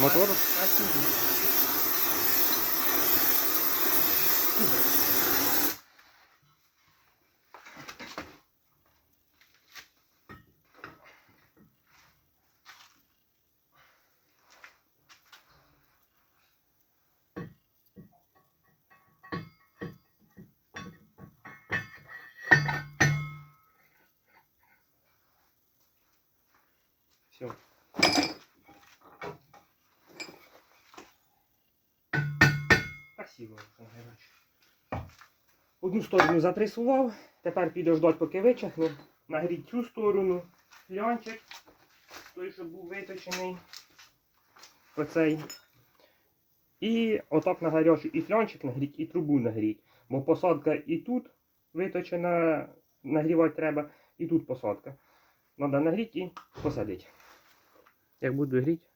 Мотор? А сюди. Все. Красиво. Одну сторону затрисував, тепер підождать, поки вичахне. Нагріть цю сторону, флянчик, той, що був виточений. Оцей. І отак на гарячу і флянчик нагріть, і трубу нагріть. Бо посадка і тут виточена, нагрівати треба, і тут посадка. Треба нагріти і посадити. Як буду гріти,